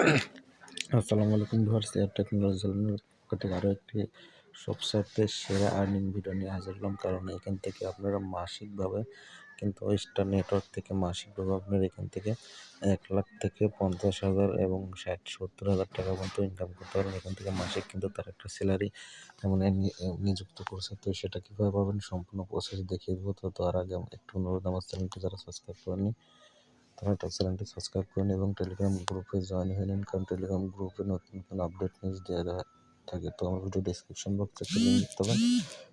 আসসালামু আলাইকুম viewers, air technology চ্যানেলের পক্ষ থেকে আরও একটি সবসাইতে সেরা আর্নিং ভিডিও নিয়ে হাজির হলাম। কারণ এখান থেকে আপনারা মাসিকভাবে কিন্তু স্টার নেটওয়ার্ক থেকে মাসিকভাবে আপনারা এখান থেকে এক লাখ থেকে পঞ্চাশ হাজার এবং ষাট সত্তর হাজার টাকা পর্যন্ত ইনকাম করতে পারেন এখান থেকে মাসিক কিন্তু তার একটা স্যালারি এমন নিযুক্ত করছে। তো সেটা কীভাবে পাবেন সম্পূর্ণ প্রসেস দেখিয়ে দেবো। তো তার আগে একটু অনুরোধ, আমার চ্যানেলটি যারা সাবস্ক্রাইব করেনি তারা চ্যানেলটি সাবস্ক্রাইব করুন এবং টেলিগ্রাম গ্রুপে জয়েন হয়ে নিন, কারণ টেলিগ্রাম গ্রুপে নতুন নতুন আপডেট নিউজ দেওয়া থাকে। তো আমার ভিডিও ডিসক্রিপশন বক্সে একটা লিঙ্ক দিতে হবে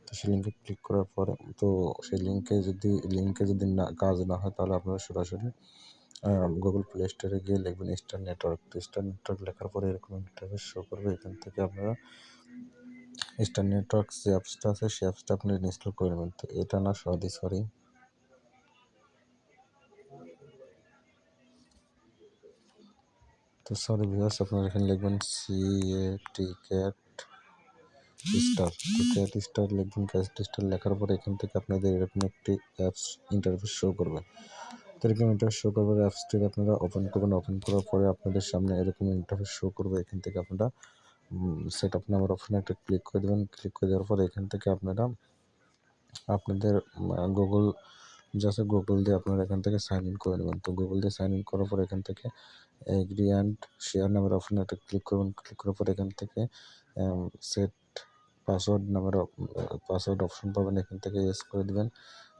তো সেই লিঙ্কে ক্লিক করার পরে, তো সেই লিঙ্কে যদি লিঙ্কে যদি না, কাজ না হয়, তাহলে আপনারা সরাসরি গুগল প্লে স্টোরে গিয়ে লিখবেন স্টার নেটওয়ার্ক তো স্টার নেটওয়ার্ক লেখার পরে এরকম ইন্টারফেস শো করবে। এখান থেকে আপনারা স্টার নেটওয়ার্ক যে অ্যাপসটা আছে, সেই অ্যাপসটা আপনি ইনস্টল করে নেবেন। তো এটা না, সরি সরি। তো সরি ভিউয়ার্স আপনারা এখানে লিখবেন C A T cat star তো ক্যাট স্টার লিখবেন ক্যাট স্টার লেখার পরে এখান থেকে আপনাদের এরকম একটি অ্যাপস ইন্টারফেস শো করবে। তো এরকম ইন্টারফেস শো করবে অ্যাপসটি আপনারা ওপেন করবেন ওপেন করার পরে আপনাদের সামনে এরকম ইন্টারফেস শো করবে, এখান থেকে আপনারা সেট আপ নাম্বার অপশনে একটা ক্লিক করে দেবেন। ক্লিক করে দেওয়ার পরে এখান থেকে আপনারা, আপনাদের গুগল জাস্ট গুগল দিয়ে আপনারা এখান থেকে সাইন ইন করে নেবেন। তো গুগল দিয়ে সাইন ইন করার পর এখান থেকে এগ্রি অ্যান্ড শেয়ার নামের অপশনে একটা ক্লিক করবেন। ক্লিক করার পর এখান থেকে সেট পাসওয়ার্ড নামের পাসওয়ার্ড অপশন পাবেন। এখান থেকে ইয়েস করে দেবেন।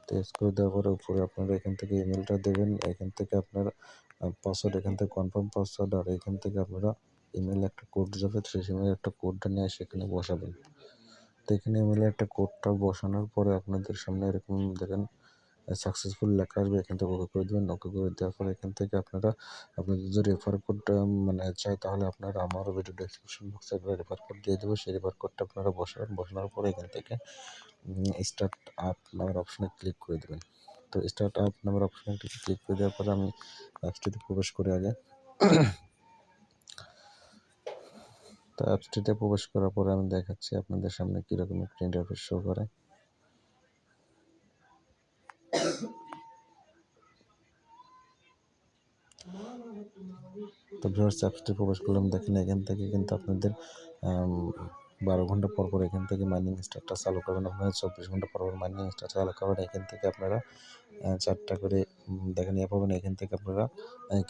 তো ইয়েস করে দেওয়ার পরে উপরে আপনারা এখান থেকে ইমেলটা দেবেন। এখান থেকে আপনার পাসওয়ার্ড এখান থেকে কনফার্ম পাসওয়ার্ড আর এখান থেকে আপনারা ইমেল একটা কোড যাবে। সেই ইমেল একটা কোডটা নিয়ে সেখানে বসাবেন। তো এখানে ইমেলে একটা কোডটা বসানোর পরে আপনাদের সামনে এরকম দেখেন সাকসেসফুল লেখা আসবে এখান থেকে ওকে করে দেবেন, ওকে করে দেওয়ার পর এখান থেকে আপনারা, আপনাদের যদি রেফার কোডটা মানে চাই তাহলে আপনারা আমারও ভিডিও ডিসক্রিপশন বক্সে রেফার কোড দিয়ে দেবো সেই রেফার কোডটা আপনারা বসাবেন, বসানোর পরে এখান থেকে স্টার্ট আপ নামের অপশানে ক্লিক করে দেবেন। তো স্টার্ট আপ নামের অপশনে ক্লিক করে দেওয়ার পরে আমি অ্যাপসটিতে প্রবেশ করি আগে। তো অ্যাপসটিতে প্রবেশ করার পরে আমি দেখাচ্ছি আপনাদের সামনে কীরকম একটা ইন্টারফেস শো করে। তো ভিউয়ার্স অ্যাপসটি প্রবেশ করলাম, দেখেন এখান থেকে কিন্তু আপনাদের বারো ঘণ্টা পর পর এখান থেকে মাইনিং স্টারটা চালু করবেন। আপনারা চব্বিশ ঘণ্টা পর পর মাইনিং স্টার চালু করবেন এখান থেকে আপনারা চারটা করে দেখেন ইয়ে পাবেন, এখান থেকে আপনারা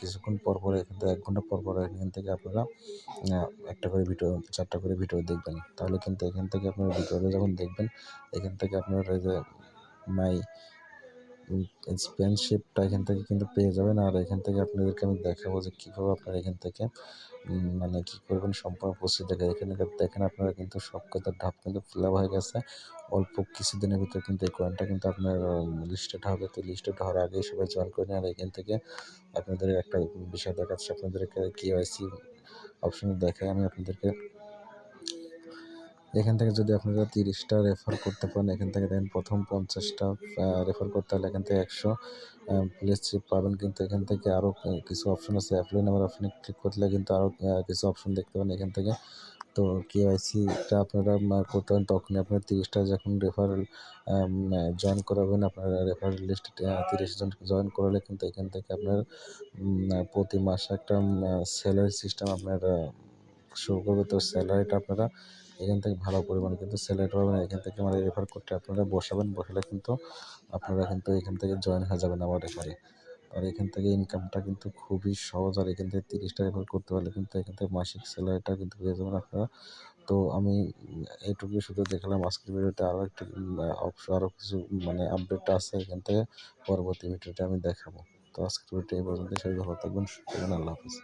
কিছুক্ষণ পর পর এখান থেকে, এক ঘণ্টা পর পর এখান থেকে আপনারা একটা করে ভিডিও চারটা করে ভিডিও দেখবেন। তাহলে কিন্তু এখান থেকে আপনারা ভিডিওটা যখন দেখবেন, এখান থেকে আপনারা যে মাই স্পেনশিপটা এখান থেকে কিন্তু পেয়ে যাবেন। আর এখান থেকে আপনাদেরকে আমি দেখাবো যে কীভাবে আপনারা এখান থেকে মানে কী করবেন সম্পূর্ণ প্রস্তুত দেখে। এখানে দেখেন আপনারা কিন্তু সব কথার ধাপ কিন্তু ফিল আপ হয়ে গেছে। অল্প কিছুদিনের ভিতরে কিন্তু এই কয়েনটা কিন্তু আপনার লিস্টেড হবে। তো লিস্টেড হওয়ার আগেই সবাই জয়েন করে আর এখান থেকে আপনাদের একটা বিষয় দেখাচ্ছে। আপনাদেরকে কেওয়াইসি অপশন দেখায় আমি আপনাদেরকে। এখান থেকে যদি আপনারা তিরিশটা রেফার করতে পারেন, এখান থেকে দেখেন প্রথম পঞ্চাশটা রেফার করতে হলে এখান থেকে একশো প্লেস চিপ পাবেন। কিন্তু এখান থেকে আরও কিছু অপশন আছে। অ্যাপ্লাই নাম্বার অপশনে ক্লিক করলে কিন্তু আরও কিছু অপশন দেখতে পাবেন এখান থেকে। তো কেওয়াইসিটা আপনারা করতে পারেন। তখনই আপনার তিরিশটা যখন রেফারেল জয়েন করাবেন, আপনার রেফারেল লিস্টে তিরিশ জন জয়েন করালে কিন্তু এখান থেকে আপনার প্রতি মাসে একটা স্যালারি সিস্টেম আপনার শুরু করবে। তো স্যালারিটা আপনারা এখান থেকে ভালো পরিমাণে কিন্তু স্যালারি পাবেন এখান থেকে আমার রেফার করতে আপনারা বসাবেন, বসালে কিন্তু আপনারা কিন্তু এখান থেকে জয়েন হয়ে যাবেন আমার রেফারে আর এখান থেকে ইনকামটা কিন্তু খুবই সহজ, আর এখান থেকে তিরিশটা রেফার করতে পারলে কিন্তু এখান থেকে মাসিক স্যালারিটা কিন্তু পেয়ে যাবেন আপনারা। তো আমি এইটুকুই শুধু দেখলাম, আজকের ভিডিওতে আরও একটু অবশ্য আরও কিছু মানে আপডেট আছে, এখান থেকে পরবর্তী ভিডিওতে আমি দেখাবো। তো আজকের ভিডিওটা এই পর্যন্ত সবাই ভালো থাকবেন, আল্লাহ হাফিজ।